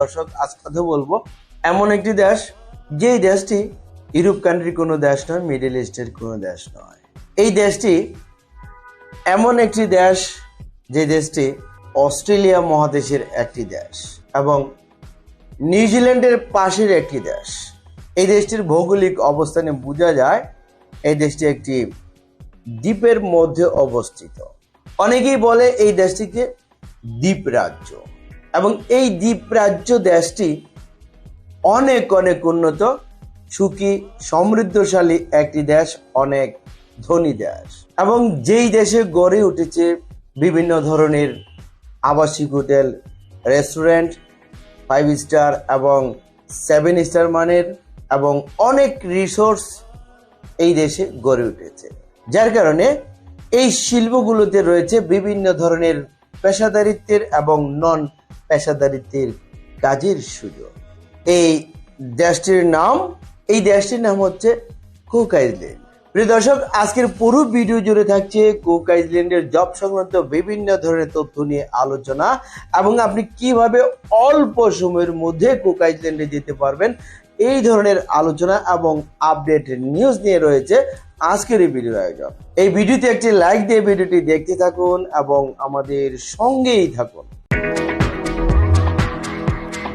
দর্শক, আজ কথা বলব এমন একটি দেশ, যেই দেশটি ইউরোপ কান্ট্রির কোনো দেশ নয় মিডল ইস্টের কোনো দেশ নয়। এই দেশটি এমন একটি দেশ, যে দেশটি অস্ট্রেলিয়া মহাদেশের একটি দেশ এবং নিউজিল্যান্ডের পাশের একটি দেশ। এই দেশটির ভৌগোলিক অবস্থানে বোঝা যায়, এই দেশটি একটি দ্বীপের মধ্যে অবস্থিত। অনেকেই বলে এই দেশটিকে দ্বীপ রাজ্য এবং এই দ্বীপ রাজ্য দেশটি অনেক অনেক উন্নত, সুখী, সমৃদ্ধশালী একটি দেশ, অনেক ধনী দেশ। এবং যেই দেশে গড়ে উঠেছে বিভিন্ন ধরনের আবাসিক হোটেল, রেস্টুরেন্ট, ফাইভ স্টার এবং সেভেন স্টার মানের এবং অনেক রিসোর্স এই দেশে গড়ে উঠেছে। যার কারণে এই শিল্পগুলোতে রয়েছে বিভিন্ন ধরনের পেশাদারিত্বের এবং নন পেশাদারিত্বের কাজের সুযোগ। এই দেশটির নাম, এই দেশটির নাম হচ্ছে কুক আইল্যান্ড প্রিয় দর্শক, আজকের পুরো ভিডিও জুড়ে থাকছে কুক আইল্যান্ডের জব সংক্রান্ত বিভিন্ন ধরনের তথ্য নিয়ে আলোচনা এবং আপনি কীভাবে অল্প সময়ের মধ্যে কুক আইল্যান্ডে যেতে পারবেন এই ধরনের আলোচনা এবং আপডেট নিউজ নিয়ে রয়েছে আজকের এই ভিডিও আয়োজন। এই ভিডিওতে একটি লাইক দিয়ে ভিডিওটি দেখতে থাকুন এবং আমাদের সঙ্গেই থাকুন।